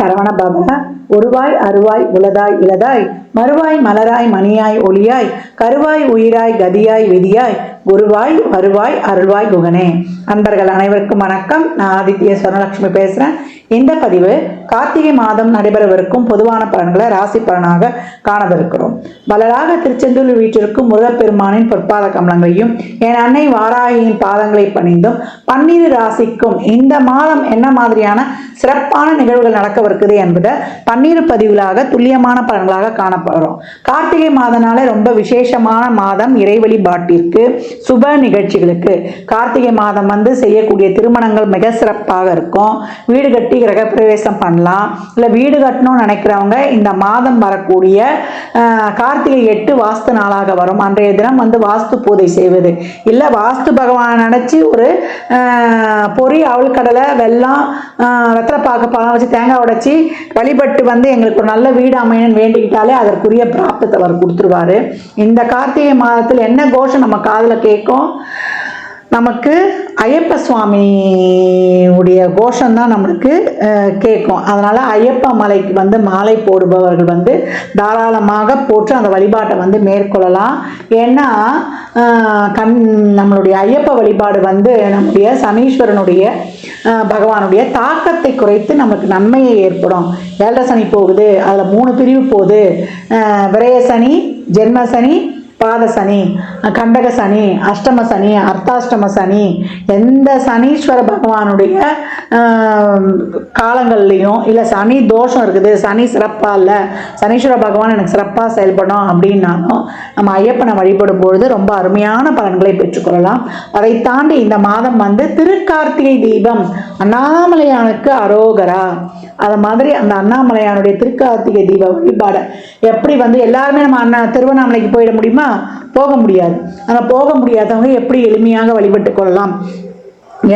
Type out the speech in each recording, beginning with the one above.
சரவண ஒருவாய் அருவாய் உளதாய் இளதாய் மறுவாய் மலராய் மணியாய் ஒளியாய் கருவாய் உயிராய் கதியாய் விதியாய் குருவாய் வருவாய் அருள்வாய் குகனே. அன்பர்கள் அனைவருக்கும் வணக்கம். நான் ஆதித்ய சொர்ணலட்சுமி பேசுகிறேன் இந்த பதிவு கார்த்திகை மாதம் நடைபெறவிருக்கும் பொதுவான பலன்களை ராசி பலனாக காணவிருக்கிறோம். பலராக திருச்செந்தூர் வீட்டிற்கும் முருகப்பெருமானின் பொற்பாத கமலங்களையும் என் அன்னை வாராகியின் பாதங்களை பணிந்தும் பன்னிரு ராசிக்கும் இந்த மாதம் என்ன மாதிரியான சிறப்பான நிகழ்வுகள் நடக்கவிருக்குது என்பதை பன்னீர் பதிவுகளாக துல்லியமான பலன்களாக காணப்படுறோம். கார்த்திகை மாதனால ரொம்ப விசேஷமான மாதம் இறைவழி பாட்டிற்கு சுப நிகழ்ச்சிகளுக்கு. கார்த்திகை மாதம் வந்து செய்யக்கூடிய திருமணங்கள் மிக சிறப்பாக இருக்கும். வீடு கட்டி கிரகப்பிரவேசம் பண்ணலாம். இல்லை வீடு கட்டணும்னு நினைக்கிறவங்க இந்த மாதம் வரக்கூடிய கார்த்திகை எட்டு வாஸ்து நாளாக வரும். அன்றைய தினம் வந்து வாஸ்து பூஜை செய்வது. இல்லை வாஸ்து பகவானை நினச்சி ஒரு பொறி பொரி அவள் கடலை வெல்லம் வெத்தலைப்பாக்கு பழம் வச்சு தேங்காய் உடைச்சி வழிபட்டு வந்து எங்களுக்கு ஒரு நல்ல வீடு அமையணும்னு வேண்டிக்கிட்டாலே அதற்குரிய பிராப்தத்தை அவர் கொடுத்துருவாரு. இந்த கார்த்திகை மாதத்தில் என்ன கோஷம் நம்ம காதில் கேட்கும்? நமக்கு ஐயப்ப சுவாமி உடைய கோஷம் தான் நம்மளுக்கு கேட்கும். அதனால் ஐயப்ப மலைக்கு வந்து மாலை போடுபவர்கள் வந்து தாராளமாக போட்டு அந்த வழிபாட்டை வந்து மேற்கொள்ளலாம். ஏன்னா கண் நம்மளுடைய ஐயப்ப வழிபாடு வந்து நம்முடைய சனீஸ்வரனுடைய பகவானுடைய தாக்கத்தை குறைத்து நமக்கு நன்மையை ஏற்படும். ஏழரை சனி போகுது அதில் மூணு பிரிவு போகுது. விரய சனி ஜென்ம சனி பாத சனி கண்டக சனி அஷ்டம சனி அர்த்தாஷ்டம சனி எந்த சனீஸ்வர பகவானுடைய காலங்கள்லேயும் காலங்கள்லையும் இல்லை சனி தோஷம் இருக்குது சனி சிறப்பாக இல்லை சனீஸ்வர பகவான் எனக்கு சிறப்பாக செயல்படும் அப்படின்னாலும் நம்ம ஐயப்பனை வழிபடும் பொழுது ரொம்ப அருமையான பலன்களை பெற்றுக்கொள்ளலாம். அதை தாண்டி இந்த மாதம் வந்து திருக்கார்த்திகை தீபம் அண்ணாமலையானுக்கு அரோகரா. அது மாதிரி அந்த அண்ணாமலையானுடைய திருக்கார்த்திகை தீப வழிபாடை. எப்படி வந்து எல்லாருமே நம்ம அண்ணா திருவண்ணாமலைக்கு போயிட முடியுமா? போக முடியாது. ஆனால் போக முடியாதவங்க எப்படி எளிமையாக வழிபட்டு கொள்ளலாம்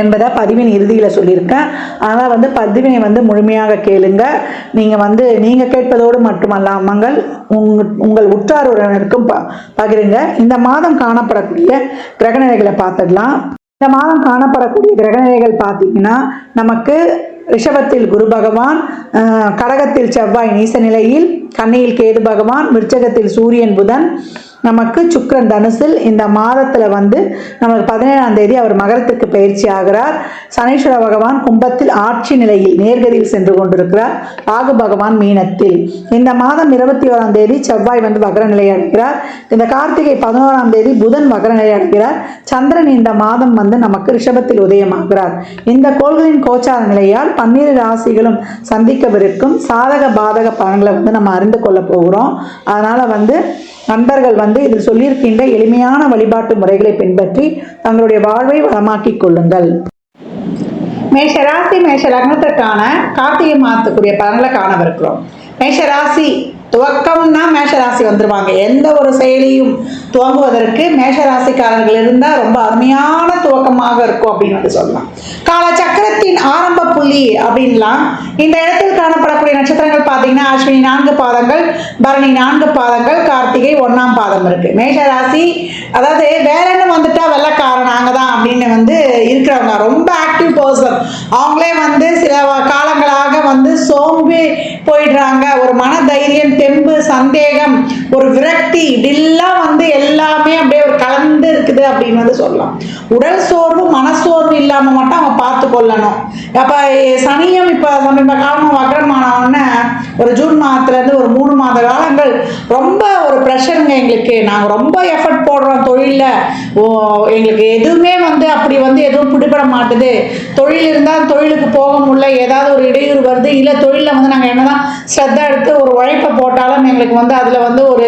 என்பதை பதிவின் இறுதியில் சொல்லியிருக்கேன். அதனால் வந்து பதிவினை வந்து முழுமையாக கேளுங்க. நீங்கள் வந்து நீங்கள் கேட்பதோடு மட்டுமல்லாமல் உங்கள் உங்கள் உற்றார் உறவினருக்கும் ப பகிருங்க. இந்த மாதம் காணப்படக்கூடிய கிரகநிலைகளை பார்த்துடலாம். இந்த மாதம் காணப்படக்கூடிய கிரகநிலைகள் பார்த்தீங்கன்னா நமக்கு ரிஷபத்தில் குரு பகவான் கடகத்தில் செவ்வாய் நீச நிலையில் கண்ணியில் கேது பகவான் விருச்சகத்தில் சூரியன் புதன். நமக்கு சுக்கிரன் தனுசில் இந்த மாதத்தில் வந்து நமக்கு பதினேழாம் தேதி அவர் மகரத்துக்கு பயிற்சி ஆகிறார். சனீஸ்வர பகவான் கும்பத்தில் ஆட்சி நிலையில் நேர்கதியில் சென்று கொண்டிருக்கிறார். ராகு பகவான் மீனத்தில். இந்த மாதம் இருபத்தி ஓராம் தேதி செவ்வாய் வந்து வகர நிலை அடைகிறார். இந்த கார்த்திகை பதினோராம் தேதி புதன் வகர நிலை அடைகிறார். சந்திரன் இந்த மாதம் வந்து நமக்கு ரிஷபத்தில் உதயமாகிறார். இந்த கோள்களின் கோச்சார நிலையால் பன்னிரு ராசிகளும் சந்திக்கவிருக்கும் சாதக பாதக பலன்களை வந்து நம்ம அறிந்து கொள்ள போகிறோம். அதனால வந்து நண்பர்கள் வந்து இதில் சொல்லியிருக்கின்ற எளிமையான வழிபாட்டு முறைகளை பின்பற்றி தங்களுடைய வாழ்வை வளமாக்கிக் கொள்ளுங்கள். மேஷ ராசி மேஷ லக்னத்திற்கான கார்த்திகை மாதத்துக்குரிய பலன்களை காணவிருக்கிறோம். மேஷ ராசி துவக்கம்னா மேஷ ராசி வந்துருவாங்க. எந்த ஒரு செயலியும் துவங்குவதற்கு மேஷராசிக்காரர்கள் இருந்தால் ரொம்ப அருமையான துவக்கமாக இருக்கும் அப்படின்னு வந்து சொல்லலாம். கால சக்கரத்தின் ஆரம்ப புள்ளி அப்படின்லாம் இந்த இடத்தில் காணப்படக்கூடிய நட்சத்திரங்கள் பார்த்தீங்கன்னா அஸ்வினி நான்கு பாதங்கள் பரணி நான்கு பாதங்கள் கார்த்திகை ஒன்றாம் பாதம் இருக்கு. மேஷ ராசி அதாவது வேலைன்னு வந்துட்டா வெள்ளக்காரன் நாங்கள் தான் அப்படின்னு வந்து இருக்கிறவங்க ரொம்ப ஆக்டிவ் பர்சன் அவங்களே வந்து சில காலங்களாக வந்து சோம்பி போயிடுறாங்க. ஒரு மன தைரியம் தெம்பு சந்தேகம் ஒரு விரக்தி இதெல்லாம் வந்து எல்லாமே அப்படியே ஒரு கலந்து இருக்குது அப்படின்னு வந்து சொல்லலாம். உடல் சோர்வு மனசோர்வு இல்லாமல் மட்டும் அவங்க பார்த்து கொள்ளணும். அப்போ சனியும் இப்போ சமீப காலமாக வக்கரமானவொன்னே ஒரு ஜூன் மாதத்துலேருந்து ஒரு மூணு மாத காலங்கள் ரொம்ப ஒரு ப்ரெஷருங்க எங்களுக்கு. நாங்கள் ரொம்ப எஃபர்ட் போடுறோம் தொழிலில். ஓ எங்களுக்கு எதுவுமே வந்து அப்படி வந்து எதுவும் பிடிபட மாட்டுது. தொழில் இருந்தால் தொழிலுக்கு போக முடியல. ஏதாவது ஒரு இடையூறு வருது. இல்லை தொழிலில் வந்து நாங்கள் என்னதான் ஸ்ரத்தா எடுத்து ஒரு உழைப்பை போட்டாலும் எங்களுக்கு வந்து அதில் வந்து ஒரு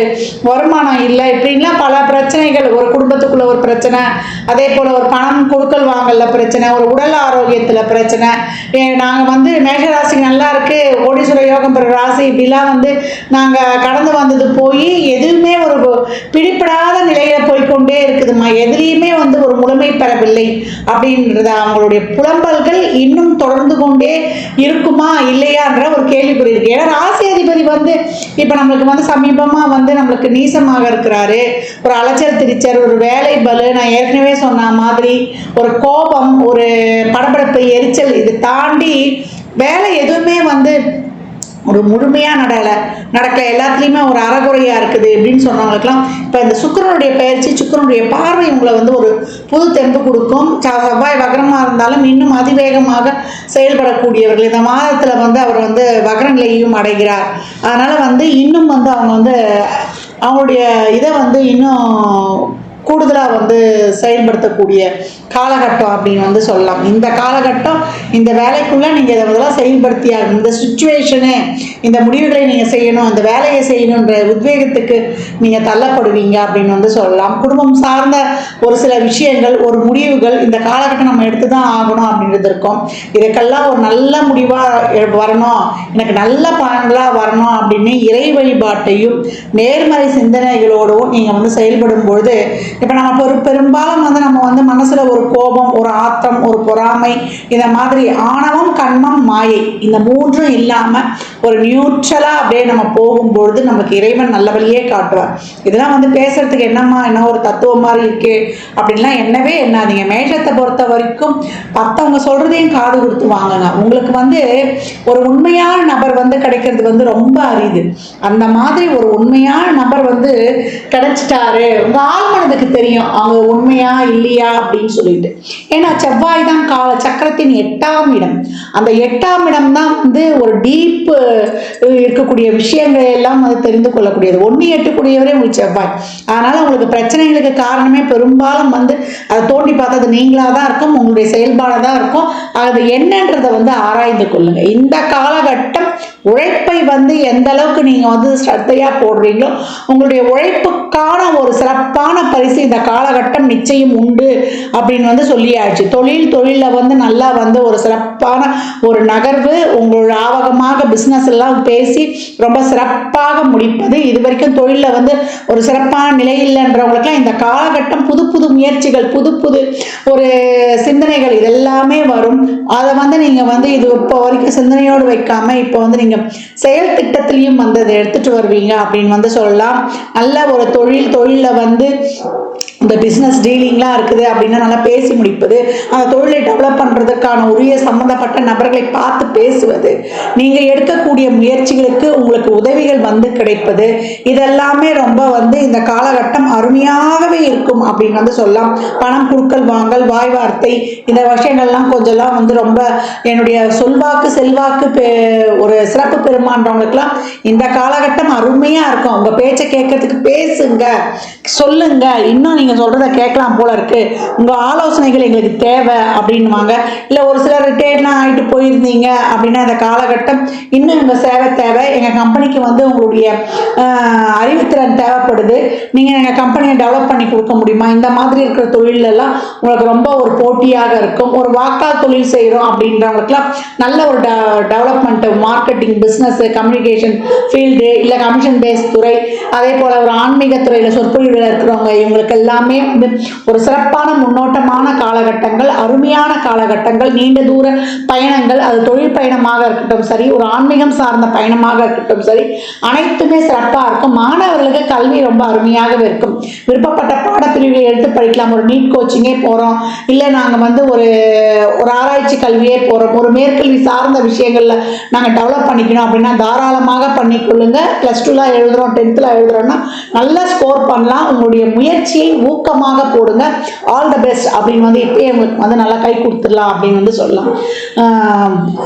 வருமானம் இல்லை. இப்படின்லாம் பல பிரச்சனைகள். ஒரு குடும்பத்துக்குள்ள ஒரு பிரச்சனை அதே போல் ஒரு பணம் கொடுக்கல் வாங்கல பிரச்சனை ஒரு உடல் ஆரோக்கியத்தில் பிரச்சனை. நாங்கள் வந்து மேகராசி நல்லா இருக்கு. கோடீஸ்வர யோகம் பெற ராசி இப்படிலாம் வந்து நாங்கள் கடந்து வந்தது போய் எதுவுமே ஒரு பிடிப்படாத நிலையில போய்க்கொண்டே இருக்குதுமா எதுலேயுமே வந்து ஒரு முழுமை பெறவில்லை அப்படின்றத அவங்களுடைய புலம்பல்கள் இன்னும் தொடர்ந்து கொண்டே இருக்குமா இல்லையான்ற ஒரு கேள்விக்குறி இருக்கு. ஏன்னா ராசி அதிபதி வந்து இப்போ நம்மளுக்கு வந்து சமீபமாக வந்து நம்மளுக்கு நீசமாக இருக்கிறாரு. ஒரு அலைச்சல் திரிச்சல் ஒரு வேலை பலு நான் ஏற்கனவே சொன்ன மாதிரி ஒரு கோபம் ஒரு படபடப்பு எரிச்சல் இது தாண்டி வேலை எதுவுமே வந்து ஒரு முழுமையாக நடலை. நடக்கல. எல்லாத்துலேயுமே ஒரு அறகுறையாக இருக்குது அப்படின்னு சொன்னவங்களுக்குலாம் இப்போ இந்த சுக்கரனுடைய பயிற்சி சுக்கிரனுடைய பார்வை உங்களை வந்து ஒரு புது தெம்பு கொடுக்கும். செவ்வாய் வக்ரமாக இருந்தாலும் இன்னும் அதிவேகமாக செயல்படக்கூடியவர்கள். இந்த மாதத்தில் வந்து அவர் வந்து வகரநிலையையும் அடைகிறார். அதனால் வந்து இன்னும் வந்து அவங்க வந்து அவங்களுடைய இதை வந்து இன்னும் கூடுதலாக வந்து செயல்படுத்தக்கூடிய காலகட்டம் அப்படின்னு வந்து சொல்லலாம். இந்த காலகட்டம் இந்த வேலைக்குள்ளே நீங்கள் இதை இதெல்லாம் செயல்படுத்தியா இந்த சுச்சுவேஷனு இந்த முடிவுகளை நீங்கள் செய்யணும் இந்த வேலையை செய்யணுன்ற உத்வேகத்துக்கு நீங்கள் தள்ளப்படுவீங்க அப்படின்னு வந்து சொல்லலாம். குடும்பம் சார்ந்த ஒரு சில விஷயங்கள் ஒரு முடிவுகள் இந்த காலகட்டம் நம்ம எடுத்து தான் ஆகணும் அப்படின்றது இருக்கும். இதுக்கெல்லாம் ஒரு நல்ல முடிவாக வரணும். எனக்கு நல்ல பலன்களாக வரணும் அப்படின்னு இறை வழிபாட்டையும் நேர்மறை சிந்தனைகளோடும் நீங்கள் வந்து செயல்படும் பொழுது இப்போ நம்ம ஒரு பெரும்பாலும் வந்து நம்ம வந்து மனசில் ஒரு கோபம் ஒரு ஆத்தம் ஒரு பொறாமை இந்த மாதிரி ஆணவம் கண்மம் மாயை இந்த மூன்றும் இல்லாமல் ஒரு நியூட்ரலாக அப்படியே நம்ம போகும்பொழுது நமக்கு இறைவன் நல்லபடியே காட்டுவார். இதெல்லாம் வந்து பேசுறதுக்கு என்னம்மா என்ன ஒரு தத்துவம் மாதிரி இருக்கு? அப்படின்லாம் என்னவே என்னாதீங்க மேஷத்தை பொறுத்த வரைக்கும் மற்றவங்க சொல்றதையும் காது கொடுத்து வாங்குங்க. உங்களுக்கு வந்து ஒரு உண்மையான நபர் வந்து கிடைக்கிறது வந்து ரொம்ப அரிது. அந்த மாதிரி ஒரு உண்மையான நபர் வந்து கிடைச்சிட்டாரு. உங்க ஆள் மனதுக்கு தெரியும். அவங்க உண்மையா இல்லையா அப்படின்னு சொல்லிட்டு. ஏன்னா செவ்வாய் தான் கால சக்கரத்தின் எட்டாம் இடம். அந்த எட்டாம் இடம் தான் வந்து ஒரு டீப் இருக்கக்கூடிய விஷயங்களை எல்லாம் வந்து தெரிந்து கொள்ளக்கூடியது. ஒன்று எட்டக்கூடியவரே உங்களுக்கு செவ்வாய். அதனால உங்களுக்கு பிரச்சனைகளுக்கு காரணமே பெரும்பாலும் வந்து அதை தோண்டி பார்த்தா அது நீங்களாக தான் இருக்கும் உங்களுடைய செயல்பாடாக தான் இருக்கும். அது என்னன்றதை வந்து ஆராய்ந்து கொள்ளுங்க. இந்த காலகட்டம் உழைப்பை வந்து எந்த அளவுக்கு நீங்கள் வந்து ஸ்ரத்தையாக போடுறீங்களோ உங்களுடைய உழைப்புக்கான ஒரு சிறப்பான பரிசு இந்த காலகட்டம் நிச்சயம் உண்டு அப்படின்னு வந்து சொல்லியாச்சு. தொழில் தொழிலில் வந்து நல்லா வந்து ஒரு சிறப்பான ஒரு நகர்வு உங்களோட ஆவகமாக பிஸ்னஸ் எல்லாம் பேசி ரொம்ப சிறப்பாக முடிப்பது இது வரைக்கும் தொழிலில் வந்து ஒரு சிறப்பான நிலை இல்லைன்றவங்களுக்குலாம் இந்த காலகட்டம் புது புது முயற்சிகள் புது புது ஒரு சிந்தனைகள் இதெல்லாமே வரும். அதை வந்து நீங்கள் வந்து இது இப்போ வரைக்கும் சிந்தனையோடு வைக்காம இப்போ வந்து நீங்கள் செயல் திட்டத்திலையும் வந்து அதை எடுத்துகிட்டு வருவீங்க அப்படின்னு வந்து சொல்லலாம். நல்ல ஒரு தொழில் தொழிலில் வந்து forward. இந்த பிஸ்னஸ் டீலிங்லாம் இருக்குது அப்படின்னு நல்லா பேசி முடிப்பது அந்த தொழிலை டெவலப் பண்ணுறதுக்கான உரிய சம்மந்தப்பட்ட நபர்களை பார்த்து பேசுவது நீங்கள் எடுக்கக்கூடிய முயற்சிகளுக்கு உங்களுக்கு உதவிகள் வந்து கிடைப்பது இதெல்லாமே ரொம்ப வந்து இந்த காலகட்டம் அருமையாகவே இருக்கும் அப்படின்னு வந்து சொல்லலாம். பணம் குடுக்கல் வாங்கல் வாய் வார்த்தை இந்த விஷயங்கள்லாம் கொஞ்சம்லாம் வந்து ரொம்ப என்னுடைய சொல்வாக்கு செல்வாக்கு ஒரு சிறப்பு பெருமான்றவங்களுக்குலாம் இந்த காலகட்டம் அருமையாக இருக்கும். உங்கள் பேச்சை கேட்கறதுக்கு பேசுங்க சொல்லுங்க. இன்னும் நீங்கள் சொல்கிறத கேட்கலாம் போல இருக்கு. உங்கள் ஆலோசனைகள் எங்களுக்கு தேவை அப்படின்வாங்க இல்லை ஒரு சிலர் ரிட்டையர்ட்லாம் ஆகிட்டு போயிருந்தீங்க அப்படின்னா இந்த காலகட்டம் இன்னும் எங்கள் சேவை தேவை. எங்கள் கம்பெனிக்கு வந்து உங்களுடைய அறிவுத்திறன் தேவைப்படுது. நீங்கள் எங்கள் கம்பெனியை டெவலப் பண்ணி கொடுக்க முடியுமா? இந்த மாதிரி இருக்கிற தொழிலெல்லாம் உங்களுக்கு ரொம்ப ஒரு போட்டியாக இருக்கும். ஒரு வாக்கால் தொழில் செய்கிறோம் அப்படின்றவங்களுக்குலாம் நல்ல ஒரு development marketing business communication field இல்லை கமிஷன் பேஸ் துறை அதே போல் ஒரு ஆன்மீக துறையில் சொற்பொழிவில் இருக்கிறவங்க இவங்களுக்கெல்லாம் எல்லாமே வந்து ஒரு சிறப்பான முன்னோட்டமான காலகட்டங்கள் அருமையான காலகட்டங்கள் நீண்ட தூர பயணங்கள் அது தொழில் பயணமாக இருக்கட்டும் சரி ஒரு ஆன்மீகம் சார்ந்த பயணமாக இருக்கட்டும் சரி அனைத்துமே சிறப்பாக இருக்கும். மாணவர்களுக்கு கல்வி ரொம்ப அருமையாகவே இருக்கும். விருப்பப்பட்ட பாடப்பிரிவை எடுத்து படிக்கலாம். ஒரு நீட் கோச்சிங்கே போகிறோம் இல்லை நாங்கள் வந்து ஒரு ஒரு ஆராய்ச்சி கல்வியே போகிறோம் ஒரு மேற்கல்வி சார்ந்த விஷயங்களில் நாங்கள் டெவலப் பண்ணிக்கணும் அப்படின்னா தாராளமாக பண்ணிக்கொள்ளுங்க. ப்ளஸ் டூலாம் எழுதுகிறோம் டென்த்தில் எழுதுகிறோன்னா நல்லா ஸ்கோர் பண்ணலாம். உங்களுடைய முயற்சியை ஊக்கமாக போடுங்க. ஆல் த பெஸ்ட் அப்படின்னு வந்து இப்பயே உங்களுக்கு வந்து நல்லா கை கொடுத்துடலாம் அப்படின்னு வந்து சொல்லலாம்.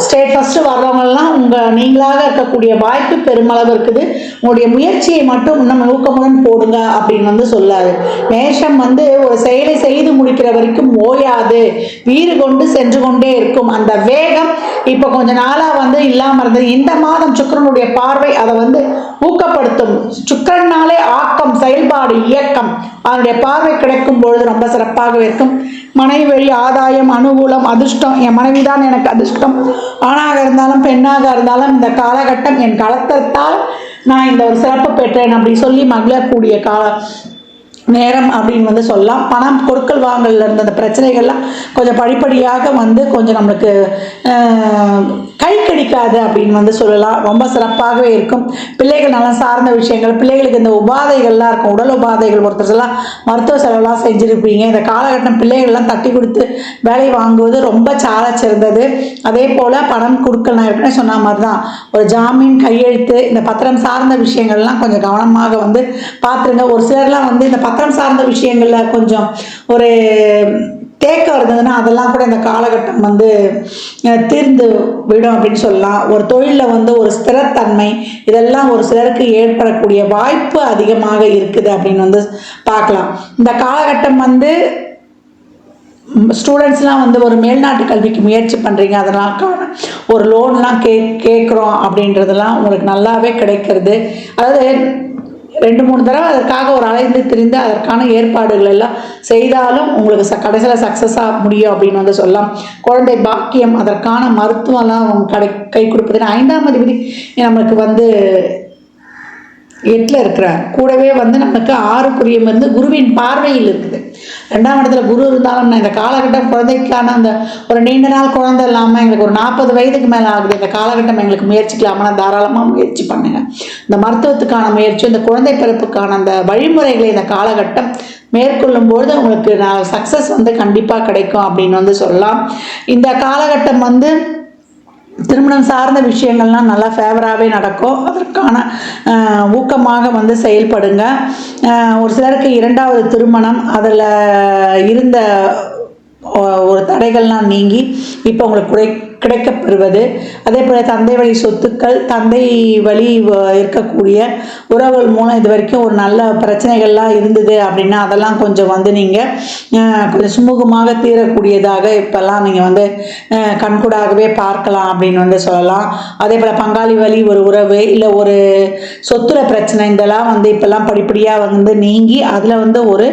ஸ்டேட் ஃபஸ்ட்டு வர்றவங்கலாம் உங்கள் நீங்களாக இருக்கக்கூடிய வாய்ப்பு பெருமளவு இருக்குது. உங்களுடைய முயற்சியை மட்டும் இன்னும் ஊக்கமுடன் போடுங்க அப்படின்னு வந்து சொல்லாது. மேஷம் வந்து ஒரு செயலை செய்து முடிக்கிற வரைக்கும் ஓயாது. வீறு கொண்டு சென்று கொண்டே இருக்கும். அந்த வேகம் இப்போ கொஞ்ச நாளாக வந்து இல்லாமல் இருந்தது. இந்த மாதம் சுக்கிரனுடைய பார்வை அதை வந்து ஊக்கப்படுத்தும். சுக்கரனாலே ஆக்கம் செயல்பாடு இயக்கம். அதனுடைய பார்வை கிடைக்கும் பொழுது ரொம்ப சிறப்பாக இருக்கும். மனைவி வழி ஆதாயம் அனுகூலம் அதிர்ஷ்டம் என் மனைவி தான் எனக்கு அதிர்ஷ்டம். ஆணாக இருந்தாலும் பெண்ணாக இருந்தாலும் இந்த காலகட்டம் என் கலத்தத்தால் நான் இந்த ஒரு சிறப்பு பெற்றேன் அப்படி சொல்லி மகிழக்கூடிய கால நேரம் அப்படின்னு வந்து சொல்லலாம். பணம் கொடுக்கல் வாங்கல இருந்த அந்த பிரச்சனைகள்லாம் கொஞ்சம் படிப்படியாக வந்து கொஞ்சம் நம்மளுக்கு கை கடிக்காது அப்படின்னு வந்து சொல்லலாம். ரொம்ப சிறப்பாகவே இருக்கும். பிள்ளைகள் நல்லா சார்ந்த விஷயங்கள் பிள்ளைகளுக்கு இந்த உபாதைகள்லாம் இருக்கும். உடல் உபாதைகள் ஒருத்தர் எல்லாம் மருத்துவ செலவெல்லாம் செஞ்சுருப்பீங்க. இந்த காலகட்டம் பிள்ளைகள்லாம் தட்டி கொடுத்து வேலை வாங்குவது ரொம்ப சால சிறந்தது. அதே போல் பணம் கொடுக்கல் நான் ஏற்கனவே சொன்ன மாதிரி தான் ஒரு ஜாமீன் கையெழுத்து இந்த பத்திரம் சார்ந்த விஷயங்கள்லாம் கொஞ்சம் கவனமாக வந்து பார்த்துருங்க. ஒரு சிலர்லாம் வந்து இந்த பத்திரம் சார்ந்த விஷயங்களில் கொஞ்சம் ஒரு தேக்கம் இருந்ததுன்னா அதெல்லாம் கூட இந்த காலகட்டம் வந்து தீர்ந்து விடும் அப்படின்னு சொல்லலாம். ஒரு தொழிலில் வந்து ஒரு ஸ்திரத்தன்மை இதெல்லாம் ஒரு சிலருக்கு ஏற்படக்கூடிய வாய்ப்பு அதிகமாக இருக்குது அப்படின்னு வந்து பார்க்கலாம். இந்த காலகட்டம் வந்து ஸ்டூடெண்ட்ஸ்லாம் வந்து ஒரு மேல்நாட்டு கல்விக்கு முயற்சி பண்ணுறீங்க அதனால்கான ஒரு லோன்லாம் கே கேட்குறோம் அப்படின்றதெல்லாம் உங்களுக்கு நல்லாவே கிடைக்கிறது. அதாவது ரெண்டு மூணு தடவை அதற்காக ஒரு அலைந்து திரிந்து அதற்கான ஏற்பாடுகள் எல்லாம் செய்தாலும் உங்களுக்கு ச கடைசியில் சக்ஸஸாக முடியும் அப்படின்னு வந்து சொல்லலாம். குழந்தை பாக்கியம் அதற்கான மருத்துவம்லாம் அவங்க கடை கை கொடுப்பதுன்னு ஐந்தாம் அதிபதி நம்மளுக்கு வந்து எட்டில் இருக்கிறார் கூடவே வந்து நமக்கு ஆறுக்குரிய வந்து குருவின் பார்வையில் இருக்குது. ரெண்டாம் இடத்துல குரு இருந்தாலும் நான் இந்த காலகட்டம் குழந்தைக்கான அந்த ஒரு நீண்ட நாள் குழந்தை இல்லாமல் எங்களுக்கு ஒரு நாற்பது வயதுக்கு மேலே ஆகுது. இந்த காலகட்டம் எங்களுக்கு முயற்சிக்கலாமா தாராளமாக முயற்சி பண்ணுங்க. இந்த மருத்துவத்துக்கான முயற்சி இந்த குழந்தை பிறப்புக்கான அந்த வழிமுறைகளை இந்த காலகட்டம் மேற்கொள்ளும் பொழுது உங்களுக்கு நான் சக்ஸஸ் வந்து கண்டிப்பாக கிடைக்கும் அப்படின்னு வந்து சொல்லலாம். இந்த காலகட்டம் வந்து திருமணம் சார்ந்த விஷயங்கள்லாம் நல்லா ஃபேவராகவே நடக்கும் அதற்கான ஊக்கமாக வந்து செயல்படுங்க. ஒரு சிலருக்கு இரண்டாவது திருமணம் அதில் இருந்த ஒரு தடைகள்லாம் நீங்கி இப்போ உங்களுக்கு குறை கிடைக்கப்பெறுவது அதே போல் தந்தை வழி சொத்துக்கள் தந்தை வழி இருக்கக்கூடிய உறவுகள் மூலம் இது வரைக்கும் ஒரு நல்ல பிரச்சனைகள்லாம் இருந்தது அப்படின்னா அதெல்லாம் கொஞ்சம் வந்து நீங்கள் கொஞ்சம் சுமூகமாக தீரக்கூடியதாக இப்போல்லாம் நீங்கள் வந்து கண்கூடாகவே பார்க்கலாம் அப்படின்னு வந்து சொல்லலாம். அதே போல் பங்காளி வழி ஒரு உறவு இல்லை ஒரு சொத்துல பிரச்சனை இதெல்லாம் வந்து இப்போல்லாம் படிப்படியாக வந்து நீங்கி அதில் வந்து ஒரு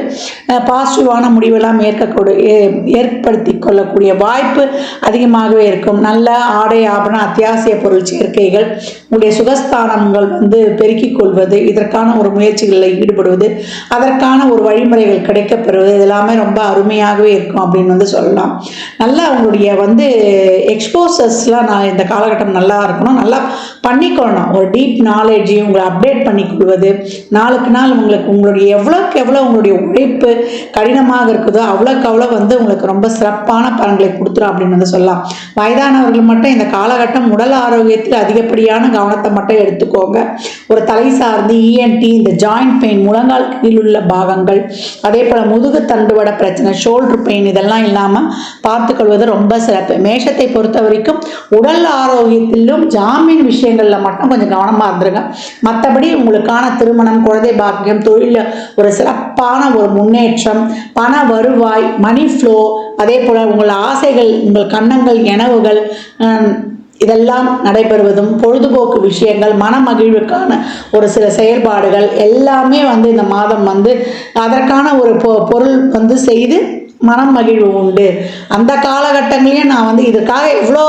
பாசிட்டிவான முடிவெல்லாம் ஏற்கக்கூடிய ஏ- ஏற்படுத்தி கொள்ளக்கூடிய வாய்ப்பு அதிகமாகவே இருக்கும். நல்ல ஆடை ஆபரண அத்தியாவசிய பொருள் சேர்க்கைகள் உங்களுடைய சுகஸ்தானங்கள் வந்து பெருக்கிக் கொள்வது இதற்கான ஒரு முயற்சிகளில் ஈடுபடுவது அதற்கான ஒரு வழிமுறைகள் கிடைக்கப்பெறுவது இதெல்லாமே ரொம்ப அருமையாகவே இருக்கும் அப்படின்னு வந்து சொல்லலாம். நல்லா அவங்களுடைய வந்து எக்ஸ்போசர்ஸ்லாம் நான் இந்த காலகட்டம் நல்லா இருக்கணும். நல்லா பண்ணிக்கொள்ளணும். ஒரு டீப் நாலேஜையும் உங்களை அப்டேட் பண்ணிக்கொள்வது நாளுக்கு நாள் உங்களுக்கு உங்களுடைய எவ்வளோக்கு எவ்வளோ உங்களுடைய உழைப்பு கடினமாக இருக்குதோ அவ்வளோக்கு அவ்வளோ வந்து உங்களுக்கு ரொம்ப சிறப்பான பலன்களை கொடுத்துரும் அப்படின்னு வந்து சொல்லலாம். வயதானவர்கள் மட்டும் இந்த காலகட்டம் உடல் ஆரோக்கியத்தில் அதிகப்படியான கவனத்தை மட்டும் எடுத்துக்கோங்க. ஒரு தலை சார்ந்து இஎன்டி இந்த ஜாயிண்ட் பெயின் முழங்கால் கீழ் உள்ள பாகங்கள் அதே போல் முதுகு தண்டுவட பிரச்சனை ஷோல்டர் பெயின் இதெல்லாம் இல்லாமல் பார்த்துக்கொள்வது ரொம்ப சிறப்பு. மேஷத்தை பொறுத்த வரைக்கும் உடல் ஆரோக்கியத்திலும் ஜாமீன் விஷயங்களில் மட்டும் கொஞ்சம் கவனமாக இருந்துருங்க. மற்றபடி உங்களுக்கான திருமணம் குழந்தை பாக்கியம் தொழிலில் ஒரு சிறப்பான ஒரு முன்னேற்றம் பண வருவாய் மணி ஃப்ளோ அதே போல் உங்கள் ஆசைகள் உங்கள் கன்னங்கள் எனவுகள் இதெல்லாம் நடைபெறுவதும் பொழுதுபோக்கு விஷயங்கள் மனமகிழ்வுக்கான ஒரு சில செயல்பாடுகள் எல்லாமே வந்து இந்த மாதம் வந்து அதற்கான ஒரு பொ- பொருள் வந்து செய்து மனம் மகிழ்வு உண்டு. அந்த காலகட்டங்களையும் நான் வந்து இதுக்காக எவ்வளோ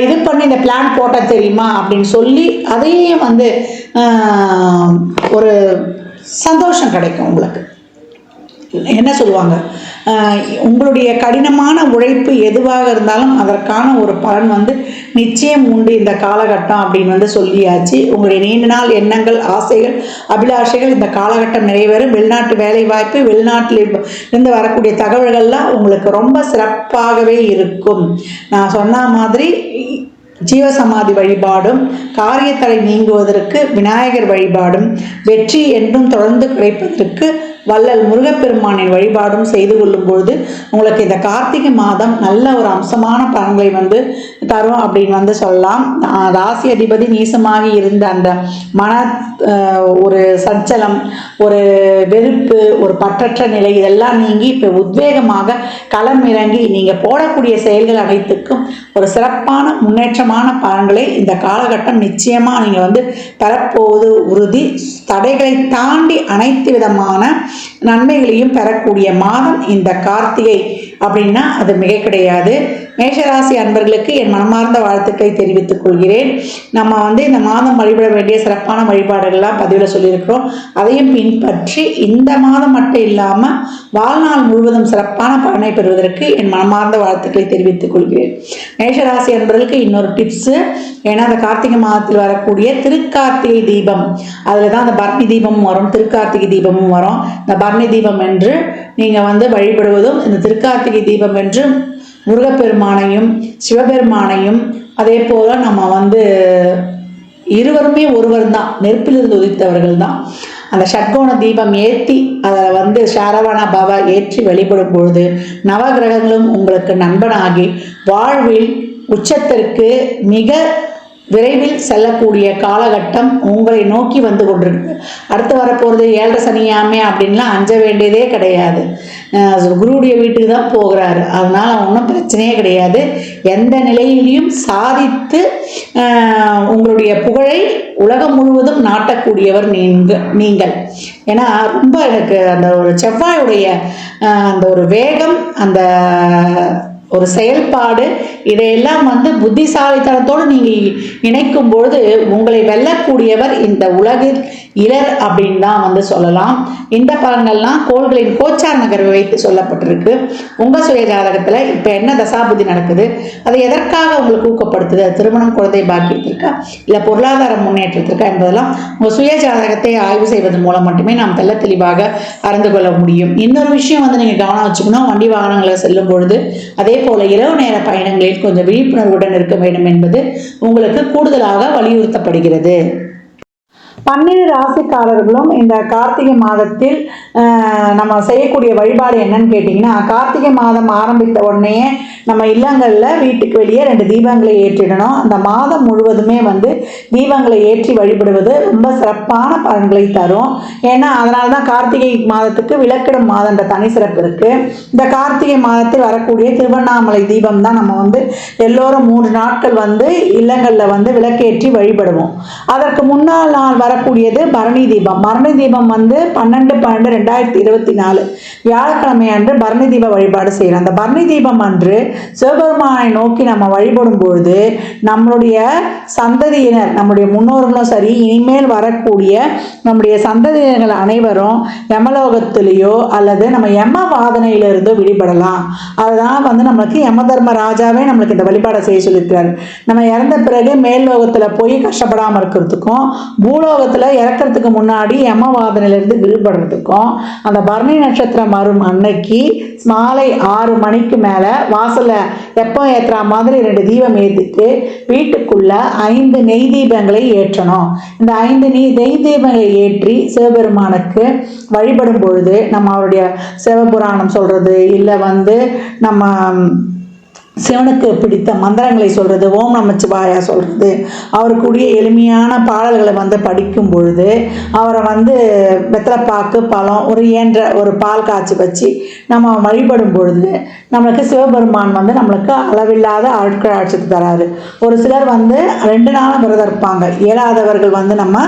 இது பண்ணி இந்த பிளான் போட்ட தெரியுமா? அப்படின்னு சொல்லி அதையும் வந்து ஒரு சந்தோஷம் கிடைக்கும் உங்களுக்கு. என்ன சொல்லுவாங்க? உங்களுடைய கடினமான உழைப்பு எதுவாக இருந்தாலும் அதற்கான ஒரு பலன் வந்து நிச்சயம் உண்டு இந்த காலகட்டம் அப்படின்னு வந்து சொல்லியாச்சு. உங்களுடைய நீண்ட நாள் எண்ணங்கள் ஆசைகள் அபிலாஷைகள் இந்த காலகட்டம் நிறைவேறும். வெளிநாட்டு வேலை வாய்ப்பு வெளிநாட்டில் இருந்து வரக்கூடிய தகவல்கள்லாம் உங்களுக்கு ரொம்ப சிறப்பாகவே இருக்கும். நான் சொன்ன மாதிரி ஜீவசமாதி வழிபாடும் காரியத்தடை நீங்குவதற்கு விநாயகர் வழிபாடும் வெற்றி என்றும் தொடர்ந்து கிடைப்பதற்கு வள்ளல் முருகப்பெருமானின் வழிபாடும் செய்து கொள்ளும் பொழுது உங்களுக்கு இந்த கார்த்திகை மாதம் நல்ல ஒரு அம்சமான பலன்களை வந்து தரும் அப்படின்னு வந்து சொல்லலாம். ராசி அதிபதி நீசமாகி இருந்த அந்த மன ஒரு சஞ்சலம் ஒரு வெறுப்பு ஒரு பற்றற்ற நிலை இதெல்லாம் நீங்கி இப்போ உத்வேகமாக களம் இறங்கி நீங்கள் போடக்கூடிய செயல்கள் அனைத்துக்கும் ஒரு சிறப்பான முன்னேற்றமான பலன்களை இந்த காலகட்டம் நிச்சயமாக நீங்கள் வந்து பெறப்போவது உறுதி. தடைகளை தாண்டி அனைத்து விதமான நன்மைகளையும் பெறக்கூடிய மாதம் இந்த கார்த்திகை அப்படின்னா அது மிக கிடையாது. மேஷராசி அன்பர்களுக்கு என் மனமார்ந்த வாழ்த்துக்களை தெரிவித்துக் கொள்கிறேன். நம்ம வந்து இந்த மாதம் வழிபட வேண்டிய சிறப்பான வழிபாடுகள்லாம் பதிவில் சொல்லியிருக்கிறோம். அதையும் பின்பற்றி இந்த மாதம் மட்டும் இல்லாமல் வாழ்நாள் முழுவதும் சிறப்பான பலனை பெறுவதற்கு என் மனமார்ந்த வாழ்த்துக்களை தெரிவித்துக் கொள்கிறேன். மேஷராசி அன்பர்களுக்கு இன்னொரு டிப்ஸு ஏன்னா அந்த கார்த்திகை மாதத்தில் வரக்கூடிய திருக்கார்த்திகை தீபம். அதில் தான் அந்த பர்ணி தீபமும் வரும். திருக்கார்த்திகை தீபமும் வரும். இந்த பர்ணி தீபம் என்று நீங்கள் வந்து வழிபடுவதும் இந்த திருக்கார்த்திகை தீபம் என்று முருகப்பெருமானையும் சிவபெருமானையும் அதே போல் நம்ம வந்து இருவருமே ஒருவர் தான் நெருப்பிலிருந்து உதித்தவர்கள் தான் அந்த ஷட்கோண தீபம் ஏற்றி அதை வந்து சாரவண பவ ஏற்றி வழிபடும் பொழுது நவகிரகங்களும் உங்களுக்கு நண்பனாகி வாழ்வில் உச்சத்திற்கு மிக விரைவில் செல்லக்கூடிய காலகட்டம் உங்களை நோக்கி வந்து கொண்டிருக்கு. அடுத்து வரப்போகிறது ஏழரை சனியாமே அப்படின்லாம் அஞ்ச வேண்டியதே கிடையாது. குருவுடைய வீட்டுக்கு தான் போகிறாரு. அதனால் ஒன்றும் பிரச்சனையே கிடையாது. எந்த நிலையிலையும் சாதித்து உங்களுடைய புகழை உலகம் முழுவதும் நாட்டக்கூடியவர் நீங்க நீங்கள். ஏன்னா ரொம்ப எனக்கு அந்த ஒரு செவ்வாயுடைய அந்த ஒரு வேகம் அந்த ஒரு செயல்பாடு இதையெல்லாம் வந்து புத்திசாலித்தனத்தோடு நீங்கள் இணைக்கும் பொழுது உங்களை வெல்லக்கூடியவர் இந்த உலகில் இலர் அப்படின்னு தான் வந்து சொல்லலாம். இந்த பலன்கள்லாம் கோள்களின் கோச்சார் நகர்வை வைத்து சொல்லப்பட்டிருக்கு. உங்கள் சுய ஜாதகத்தில் இப்போ என்ன தசாபுதி நடக்குது? அது எதற்காக உங்களுக்கு ஊக்கப்படுத்துது? திருமணம் குழந்தை பாக்கியத்திற்கா இல்லை பொருளாதார முன்னேற்றத்திற்கா என்பதெல்லாம் உங்கள் சுய ஜாதகத்தை ஆய்வு செய்வதன் மூலம் மட்டுமே நாம் தெல்ல தெளிவாக அறிந்து கொள்ள முடியும். இன்னொரு விஷயம் வந்து நீங்கள் கவனம் வச்சுக்கணும். வண்டி வாகனங்களை செல்லும் பொழுது அதே போல் இரவு நேர பயணங்களில் கொஞ்சம் விழிப்புணர்வுடன் இருக்க வேண்டும் என்பது உங்களுக்கு கூடுதலாக வலியுறுத்தப்படுகிறது. பன்னிரு ராசிக்காரர்களும் இந்த கார்த்திகை மாதத்தில் நம்ம செய்யக்கூடிய வழிபாடு என்னன்னு கேட்டிங்கன்னா கார்த்திகை மாதம் ஆரம்பித்த உடனே நம்ம இல்லங்களில் வீட்டுக்கு வெளியே ரெண்டு தீபங்களை ஏற்றிடணும். அந்த மாதம் முழுவதுமே வந்து தீபங்களை ஏற்றி வழிபடுவது ரொம்ப சிறப்பான பலன்களை தரும். ஏன்னா அதனால தான் கார்த்திகை மாதத்துக்கு விளக்கிடும் மாதன்ற தனி சிறப்பு இருக்குது இந்த கார்த்திகை மாதத்தில் வரக்கூடிய திருவண்ணாமலை தீபம் தான் நம்ம வந்து எல்லோரும் மூன்று நாட்கள் வந்து இல்லங்களில் வந்து விளக்கேற்றி வழிபடுவோம். அதற்கு முன்னால் நாள் வரக்கூடியது பரணி தீபம். பரணி தீபம் வந்து பன்னெண்டு பன்னெண்டு ரெண்டாயிரத்தி இருபத்தி நாலு வியாழக்கிழமை அன்று பரணி தீப வழிபாடு செய்கிறோம் அந்த பரணி தீபம் அன்று சிவபெருமானை நோக்கி நம்ம வழிபடும் பொழுது நம்மளுடைய சந்ததியினர் நம்முடைய முன்னோர்களும் சரி இனிமேல் வரக்கூடிய நம்முடைய சந்ததியினர்கள் அனைவரும் யமலோகத்திலேயோ அல்லது நம்ம யம வாதனையிலிருந்தோ விடுபடலாம். அதுதான் வந்து நம்மளுக்கு யம தர்ம ராஜாவே நம்மளுக்கு இந்த வழிபாடை செய்ய சொல்லியிருக்கிறார் நம்ம இறந்த பிறகு மேல் லோகத்தில் போய் கஷ்டப்படாமல் இருக்கிறதுக்கும் பூலோகத்தில் இறக்கிறதுக்கு முன்னாடி யம வாதனையிலிருந்து விடுபடுறதுக்கும் அந்த பரணி நட்சத்திரம் வரும் அன்னைக்கு மாலை ஆறு மணிக்கு மேலே வாசலில் எப்போ ஏற்றுற மாதிரி ரெண்டு தீபம் ஏற்றிட்டு வீட்டுக்குள்ள ஐந்து நெய் தீபங்களை ஏற்றணும். இந்த ஐந்து நெய் நெய் தீபங்களை ஏற்றி சிவபெருமானுக்கு வழிபடும் பொழுது நம்ம அவருடைய சிவபுராணம் சொல்றது இல்லை வந்து நம்ம சிவனுக்கு பிடித்த மந்திரங்களை சொல்கிறது ஓம் நமச்சிவாயா சொல்கிறது அவருக்குரிய எளிமையான பாடல்களை வந்து படிக்கும் பொழுது அவரை வந்து வெத்தலைப்பாக்கு பழம் ஒரு இயன்ற ஒரு பால் காய்ச்சி வச்சு நம்ம வழிபடும் பொழுது நம்மளுக்கு சிவபெருமான் வந்து நம்மளுக்கு அளவில்லாத ஆட்கள் ஆட்சித்து தராரு. ஒரு சிலர் வந்து ரெண்டு நாளும் விரதம் இருப்பாங்க. இயலாதவர்கள் வந்து நம்ம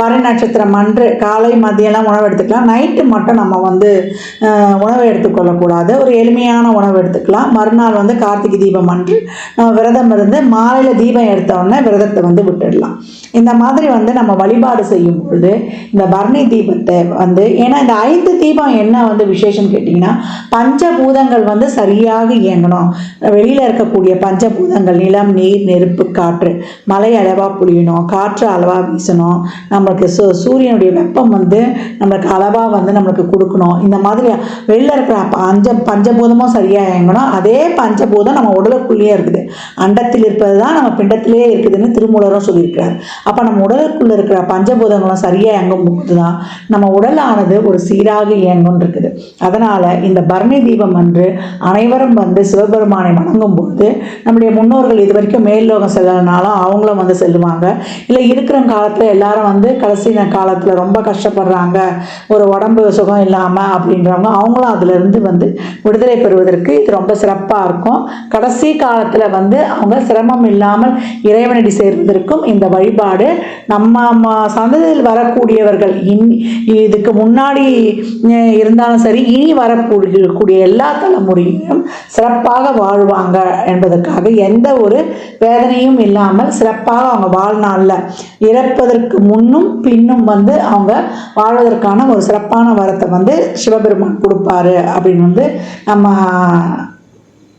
பரணி நட்சத்திரம் அன்று காலை மதியம்லாம் உணவு எடுத்துக்கலாம். நைட்டு மட்டும் நம்ம வந்து உணவு எடுத்துக்கொள்ளக்கூடாது. ஒரு எளிமையான உணவு எடுத்துக்கலாம். மறுநாள் வந்து கார்த்திகை தீபம் அன்று நம்ம விரதம் இருந்து மாலையில் தீபம் எடுத்த உடனே விரதத்தை வந்து விட்டுடலாம். இந்த மாதிரி வந்து நம்ம வழிபாடு செய்யும் பொழுது இந்த பரணி தீபத்தை வந்து ஏன்னா இந்த ஐந்து தீபம் என்ன வந்து விசேஷம் கேட்டிங்கன்னா பஞ்சபூதங்கள் வந்து சரியாக இயங்கணும். வெளியில் இருக்கக்கூடிய பஞ்சபூதங்கள் நிலம் நீர் நெருப்பு காற்று மலை அளவாக புழியணும் காற்று அளவாக வீசணும். நம்மளுக்கு சூ சூரியனுடைய வெப்பம் வந்து நம்மளுக்கு அளவாக வந்து நம்மளுக்கு கொடுக்கணும். இந்த மாதிரி வெளியில் இருக்கிற பஞ்ச பஞ்சபூதமும் சரியாக இயங்கணும். அதே பஞ்சபூதம் நம்ம உடலுக்குள்ளேயே இருக்குது. அண்டத்தில் இருப்பது தான் நம்ம பிண்டத்திலே இருக்குதுன்னு திருமூலரும் சொல்லியிருக்கிறார். அப்போ நம்ம உடலுக்குள்ளே இருக்கிற பஞ்சபூதங்களும் சரியாக இயங்கும் போது தான் நம்ம உடலானது ஒரு சீராக இயங்கும் இருக்குது. அதனால் இந்த பரணி தீபம் அன்று அனைவரும் வந்து சிவபெருமானை வணங்கும் போது நம்முடைய முன்னோர்கள் இது வரைக்கும் மேல்லோகம் செல்லனாலும் அவங்களும் வந்து செல்லுவாங்க. இல்லை இருக்கிற காலத்தில் எல்லாரும் வந்து கடைசி காலத்தில் ரொம்ப கஷ்டப்படுறாங்க. ஒரு உடம்பு சுகம் இல்லாமல் அப்படின்றவங்க அவங்களும் அதிலிருந்து வந்து விடுதலை பெறுவதற்கு இது ரொம்ப சிறப்பாக இருக்கும். கடைசி காலத்தில் வந்து அவங்க சிரமம் இல்லாமல் இறைவனடி சேர்வதற்கும் இந்த வழிபாடு. நம்ம சந்ததியில் வரக்கூடியவர்கள் இன் இதுக்கு முன்னாடி இருந்தாலும் சரி இனி வரக்கூடிய எல்லா தலைமுறையிலும் சிறப்பாக வாழ்வாங்க என்பதற்காக எந்த ஒரு வேதனையும் இல்லாமல் சிறப்பாக அவங்க வாழ்நாளில் இறப்பதற்கு முன்னும் பின்னும் வந்து அவங்க வாழ்வதற்கான ஒரு சிறப்பான வரத்தை வந்து சிவபெருமான் கொடுப்பாரு அப்படின்னு வந்து நம்ம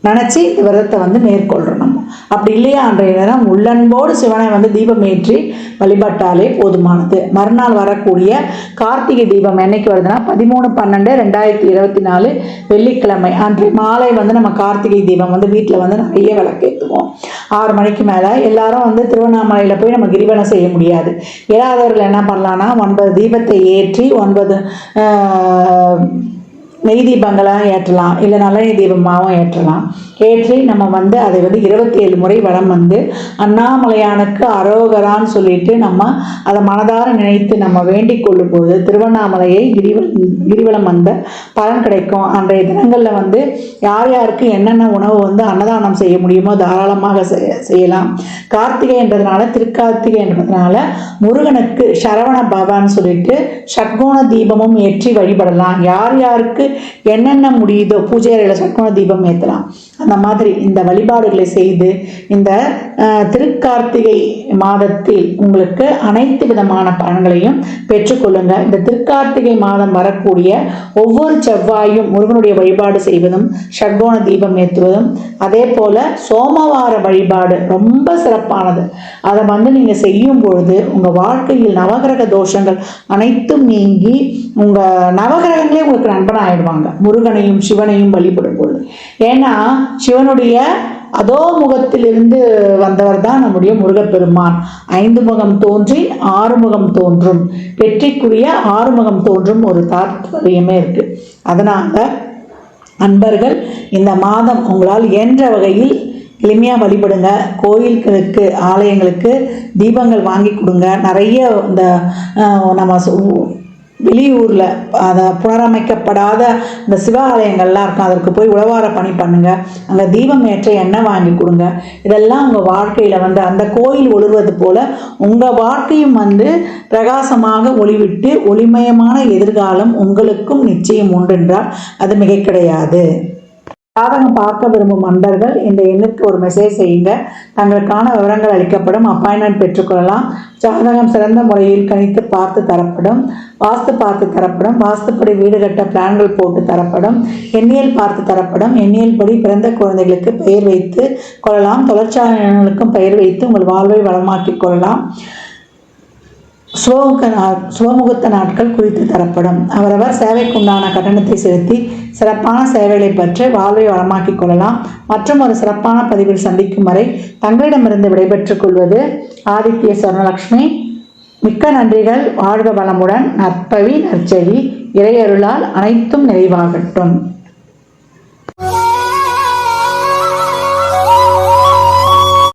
நினச்சி விரதத்தை வந்து மேற்கொள்கிறோம் நம்ம. அப்படி இல்லையா அன்றைய நேரம் உள்ளன்போடு சிவனை வந்து தீபம் ஏற்றி வழிபட்டாலே போதுமானது. மறுநாள் வரக்கூடிய கார்த்திகை தீபம் என்னைக்கு வருதுன்னா பதிமூணு பன்னெண்டு ரெண்டாயிரத்தி இருபத்தி நாலு வெள்ளிக்கிழமை அன்றைய மாலை வந்து நம்ம கார்த்திகை தீபம் வந்து வீட்டில் வந்து நிறைய விளக்கேற்றுவோம் ஆறு மணிக்கு மேலே எல்லாரும் வந்து திருவண்ணாமலையில் போய் நம்ம கிரிவலம் செய்ய முடியாது. இல்லாதவர்கள் என்ன பண்ணலான்னா ஒன்பது தீபத்தை ஏற்றி ஒன்பது நெய் தீபங்களாக ஏற்றலாம் இல்லை நல்லெண்ணெய் தீபமாகவும் ஏற்றலாம். ஏற்றி நம்ம வந்து அதை வந்து இருபத்தி ஏழு முறை வடம் வந்து அண்ணாமலையானுக்கு அரோகரான்னு சொல்லிட்டு நம்ம அதை மனதார நினைத்து நம்ம வேண்டிக் கொள்ளும் போது திருவண்ணாமலையை கிரிவல் கிரிவலம் வந்த பலன் கிடைக்கும். அன்றைய தினங்களில் வந்து யார் யாருக்கு என்னென்ன உணவு வந்து அன்னதானம் செய்ய முடியுமோ தாராளமாக செய்யலாம். கார்த்திகை என்றதுனால திருக்கார்த்திகை என்றதுனால முருகனுக்கு சரவண பவான்னு சொல்லிட்டு ஷட்கோண தீபமும் ஏற்றி வழிபடலாம். யார் யாருக்கு என்னென்ன முடியுதோ பூஜை அறையில் ஷட்கோண தீபம் ஏற்றலாம் அந்த மாதிரி இந்த வழிபாடுகளை செய்து இந்த திருக்கார்த்திகை மாதத்தில் உங்களுக்கு அனைத்து விதமான பலன்களையும் பெற்றுக்கொள்ளுங்க. இந்த திருக்கார்த்திகை மாதம் வரக்கூடிய ஒவ்வொரு செவ்வாயும் முருகனுடைய வழிபாடு செய்வதும் ஷட்கோண தீபம் ஏற்றுவதும் அதே போல சோமவார வழிபாடு ரொம்ப சிறப்பானது. அதை வந்து நீங்கள் செய்யும் பொழுது உங்கள் வாழ்க்கையில் நவகிரக தோஷங்கள் அனைத்தும் நீங்கி உங்கள் நவகிரகங்களே உங்களுக்கு நண்பன் ஆயிடுவாங்க முருகனையும் சிவனையும் வழிபடும் பொழுது. ஏன்னா சிவனுடைய அதோ முகத்திலிருந்து வந்தவர் தான் நம்முடைய முருகப்பெருமான். ஐந்து முகம் தோன்றி ஆறு முகம் தோன்றும். வெற்றிக்குரிய ஆறு முகம் தோன்றும் ஒரு தாத்பரியமே இருக்கு. அதனால அன்பர்கள் இந்த மாதம் உங்களால் இயன்ற வகையில் எளிமையாக வழிபடுங்க. கோயில்களுக்கு ஆலயங்களுக்கு தீபங்கள் வாங்கி கொடுங்க. நிறைய இந்த நம்ம வெளியூரில் அதை புனரமைக்கப்படாத இந்த சிவாலயங்கள்லாம் இருக்கும். அதற்கு போய் உழவார பணி பண்ணுங்கள் அங்கே தீபம் ஏற்ற எண்ணெய் வாங்கி கொடுங்க. இதெல்லாம் உங்கள் வாழ்க்கையில் வந்து அந்த கோயில் ஒளிர்வது போல் உங்கள் வாழ்க்கையும் வந்து பிரகாசமாக ஒளிவிட்டு ஒளிமயமான எதிர்காலம் உங்களுக்கும் நிச்சயம் உண்டென்றால் அது மிக கிடையாது. ஜாதகம் பார்க்க விரும்பும் அன்பர்கள் இந்த எண்ணுக்கு ஒரு மெசேஜ் செய்யுங்க. தங்களுக்கான விவரங்கள் அளிக்கப்படும். அப்பாயின்மெண்ட் பெற்றுக்கொள்ளலாம். ஜாதகம் சிறந்த முறையில் கணித்து பார்த்து தரப்படும். வாஸ்து பார்த்து தரப்படும். வாஸ்துப்படி வீடு கட்ட பிளான்கள் போட்டு தரப்படும். எண்ணியல் பார்த்து தரப்படும். எண்ணியல் படி பிறந்த குழந்தைகளுக்கு பெயர் வைத்து கொள்ளலாம். தொழிற்சாலைகளுக்கும் பெயர் வைத்து உங்கள் வாழ்வை வளமாக்கிக் கொள்ளலாம். சுவமுக நா- சுபமுகூர்த்த நாட்கள் குறித்து தரப்படும். அவரவர் சேவைக்குண்டான கட்டணத்தை செலுத்தி சிறப்பான சேவைகளை பெற்று வாழ்வை வளமாக்கிக் கொள்ளலாம். மற்றும் ஒரு சிறப்பான பதிவில் சந்திக்கும் வரை தங்களிடமிருந்து விடைபெற்றுக் கொள்வது ஆதித்ய சொர்ணலக்ஷ்மி. மிக்க நன்றிகள். வாழ்க வளமுடன். நற்பவி நற்செவி இறையருளால் அனைத்தும் நிறைவாகட்டும்.